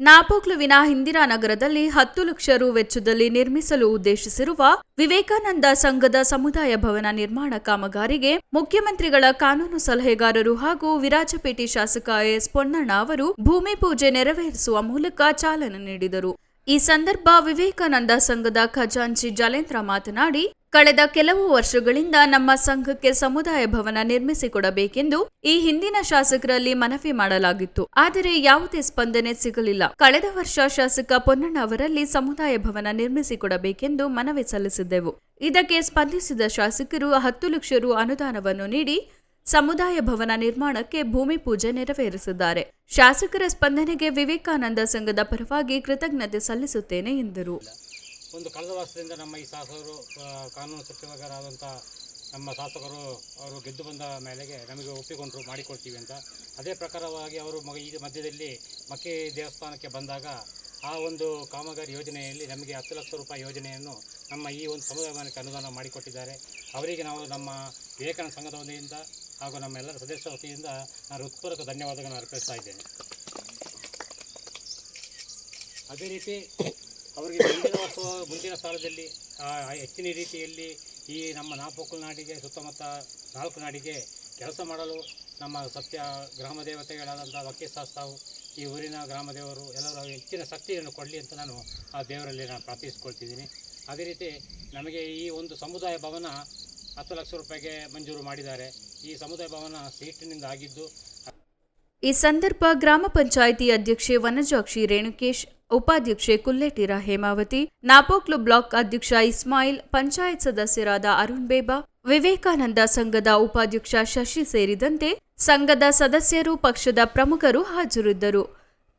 ನಾಪೋಕ್ಲುವಿನ ಇಂದಿರಾನಗರದಲ್ಲಿ ಹತ್ತು ಲಕ್ಷ ರು ವೆಚ್ಚದಲ್ಲಿ ನಿರ್ಮಿಸಲು ಉದ್ದೇಶಿಸಿರುವ ವಿವೇಕಾನಂದ ಸಂಘದ ಸಮುದಾಯ ಭವನ ನಿರ್ಮಾಣ ಕಾಮಗಾರಿಗೆ ಮುಖ್ಯಮಂತ್ರಿಗಳ ಕಾನೂನು ಸಲಹೆಗಾರರು ಹಾಗೂ ವಿರಾಜಪೇಟೆ ಶಾಸಕ ಎಸ್ ಪೊನ್ನಣ್ಣ ಅವರು ಭೂಮಿ ಪೂಜೆ ನೆರವೇರಿಸುವ ಮೂಲಕ ಚಾಲನೆ ನೀಡಿದರು. ಈ ಸಂದರ್ಭ ವಿವೇಕಾನಂದ ಸಂಘದ ಖಜಾಂಚಿ ಜಲೇಂದ್ರ ಮಾತನಾಡಿ ಕಳೆದ ಕೆಲವು ವರ್ಷಗಳಿಂದ ನಮ್ಮ ಸಂಘಕ್ಕೆ ಸಮುದಾಯ ಭವನ ನಿರ್ಮಿಸಿಕೊಡಬೇಕೆಂದು ಈ ಹಿಂದಿನ ಶಾಸಕರಲ್ಲಿ ಮನವಿ ಮಾಡಲಾಗಿತ್ತು. ಆದರೆ ಯಾವುದೇ ಸ್ಪಂದನೆ ಸಿಗಲಿಲ್ಲ. ಕಳೆದ ವರ್ಷ ಶಾಸಕ ಪೊನ್ನಣ್ಣ ಅವರಲ್ಲಿ ಸಮುದಾಯ ಭವನ ನಿರ್ಮಿಸಿಕೊಡಬೇಕೆಂದು ಮನವಿ ಸಲ್ಲಿಸಿದ್ದೆವು. ಇದಕ್ಕೆ ಸ್ಪಂದಿಸಿದ ಶಾಸಕರು ಹತ್ತು ಲಕ್ಷ ರು ಅನುದಾನವನ್ನು ನೀಡಿ ಸಮುದಾಯ ಭವನ ನಿರ್ಮಾಣಕ್ಕೆ ಭೂಮಿ ಪೂಜೆ ನೆರವೇರಿಸಿದ್ದಾರೆ. ಶಾಸಕರ ಸ್ಪಂದನೆಗೆ ವಿವೇಕಾನಂದ ಸಂಘದ ಪರವಾಗಿ ಕೃತಜ್ಞತೆ ಸಲ್ಲಿಸುತ್ತೇನೆ ಎಂದರು. ಒಂದು ಕಳೆದ ವರ್ಷದಿಂದ ನಮ್ಮ ಈ ಶಾಸಕರು ಕಾನೂನು ಸಚಿವರಾದಂಥ ನಮ್ಮ ಶಾಸಕರು ಅವರು ಗೆದ್ದು ಬಂದ ಮೇಲೆಗೆ ನಮಗೆ ಒಪ್ಪಿಕೊಂಡ್ರು, ಮಾಡಿಕೊಡ್ತೀವಿ ಅಂತ. ಅದೇ ಪ್ರಕಾರವಾಗಿ ಅವರು ಮಗ, ಈ ಮಧ್ಯದಲ್ಲಿ ಮಕ್ಕಿ ದೇವಸ್ಥಾನಕ್ಕೆ ಬಂದಾಗ ಆ ಒಂದು ಕಾಮಗಾರಿ ಯೋಜನೆಯಲ್ಲಿ ನಮಗೆ ಹತ್ತು ಲಕ್ಷ ರೂಪಾಯಿ ಯೋಜನೆಯನ್ನು ನಮ್ಮ ಈ ಒಂದು ಸಮುದಾಯ ಭವನಕ್ಕೆ ಅನುದಾನ ಮಾಡಿಕೊಟ್ಟಿದ್ದಾರೆ. ಅವರಿಗೆ ನಾವು ನಮ್ಮ ವಿವೇಕಾನಂದ ಸಂಘದ ವತಿಯಿಂದ ಹಾಗೂ ನಮ್ಮೆಲ್ಲರ ಸದಸ್ಯರ ವತಿಯಿಂದ ನಾನು ಹೃತ್ಪೂರ್ವಕ ಧನ್ಯವಾದಗಳನ್ನು ಅರ್ಪಿಸ್ತಾ ಇದ್ದೇನೆ. ಅದೇ ರೀತಿ ಅವರಿಗೆ ಮುಂದಿನ ಮುಂದಿನ ಸಾಲದಲ್ಲಿ ಹೆಚ್ಚಿನ ರೀತಿಯಲ್ಲಿ ಈ ನಮ್ಮ ನಾಪೋಕಲ್ ನಾಡಿಗೆ, ಸುತ್ತಮುತ್ತ ನಾಲ್ಕು ನಾಡಿಗೆ ಕೆಲಸ ಮಾಡಲು ನಮ್ಮ ಸತ್ಯ ಗ್ರಾಮ ದೇವತೆಗಳಾದಂಥ ವಕೀಸಾಸ್ತಾವು ಈ ಊರಿನ ಗ್ರಾಮ ದೇವರು ಎಲ್ಲರೂ ಹೆಚ್ಚಿನ ಶಕ್ತಿಯನ್ನು ಕೊಡಲಿ ಅಂತ ನಾನು ಆ ದೇವರಲ್ಲಿ ನಾನು ಪ್ರಾರ್ಥಿಸಿಕೊಳ್ತಿದ್ದೀನಿ. ಅದೇ ರೀತಿ ನಮಗೆ ಈ ಒಂದು ಸಮುದಾಯ ಭವನ ಹತ್ತು ಲಕ್ಷ ರೂಪಾಯಿಗೆ ಮಂಜೂರು ಮಾಡಿದ್ದಾರೆ. ಈ ಸಮುದಾಯ ಭವನ ಸೀಟಿನಿಂದ ಆಗಿದ್ದು ಈ ಸಂದರ್ಭ ಗ್ರಾಮ ಪಂಚಾಯಿತಿ ಅಧ್ಯಕ್ಷೆ ವನಜಾಕ್ಷಿ ರೇಣುಕೇಶ್ ಉಪಾಧ್ಯಕ್ಷೆ ಕುಲ್ಲೆಟಿರ ಹೇಮಾವತಿ, ನಾಪೋಕ್ಲು ಬ್ಲಾಕ್ ಅಧ್ಯಕ್ಷ ಇಸ್ಮಾಯಿಲ್, ಪಂಚಾಯತ್ ಸದಸ್ಯರಾದ ಅರುಣ್ ಬೇಬಾ, ವಿವೇಕಾನಂದ ಸಂಘದ ಉಪಾಧ್ಯಕ್ಷ ಶಶಿ ಸೇರಿದಂತೆ ಸಂಘದ ಸದಸ್ಯರು ಪಕ್ಷದ ಪ್ರಮುಖರು ಹಾಜರಿದ್ದರು.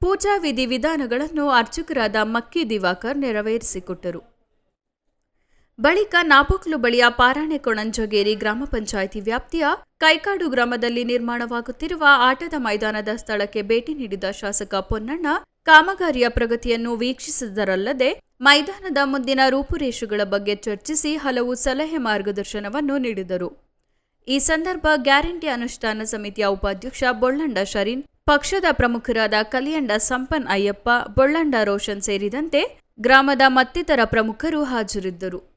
ಪೂಜಾ ವಿಧಿವಿಧಾನಗಳನ್ನು ಅರ್ಚಕರಾದ ಮಕ್ಕಿ ದಿವಾಕರ್ ನೆರವೇರಿಸಿಕೊಟ್ಟರು. ಬಳಿಕ ನಾಪೋಕ್ಲು ಬಳಿಯ ಪಾರಾಣೆ ಕೊಣಂಜಗೇರಿ ಗ್ರಾಮ ಪಂಚಾಯಿತಿ ವ್ಯಾಪ್ತಿಯ ಕೈಕಾಡು ಗ್ರಾಮದಲ್ಲಿ ನಿರ್ಮಾಣವಾಗುತ್ತಿರುವ ಆಟದ ಮೈದಾನದ ಸ್ಥಳಕ್ಕೆ ಭೇಟಿ ನೀಡಿದ ಶಾಸಕ ಪೊನ್ನಣ್ಣ ಕಾಮಗಾರಿಯ ಪ್ರಗತಿಯನ್ನು ವೀಕ್ಷಿಸಿದರಲ್ಲದೆ ಮೈದಾನದ ಮುಂದಿನ ರೂಪುರೇಷುಗಳ ಬಗ್ಗೆ ಚರ್ಚಿಸಿ ಹಲವು ಸಲಹೆ ಮಾರ್ಗದರ್ಶನವನ್ನು ನೀಡಿದರು. ಈ ಸಂದರ್ಭ ಗ್ಯಾರಂಟಿ ಅನುಷ್ಠಾನ ಸಮಿತಿಯ ಉಪಾಧ್ಯಕ್ಷ ಬೊಳ್ಳಂಡ ಶರೀನ್, ಪಕ್ಷದ ಪ್ರಮುಖರಾದ ಕಲಿಯಂಡ ಸಂಪನ್ ಅಯ್ಯಪ್ಪ, ಬೊಳ್ಳಂಡ ರೋಷನ್ ಸೇರಿದಂತೆ ಗ್ರಾಮದ ಮತ್ತಿತರ ಪ್ರಮುಖರು ಹಾಜರಿದ್ದರು.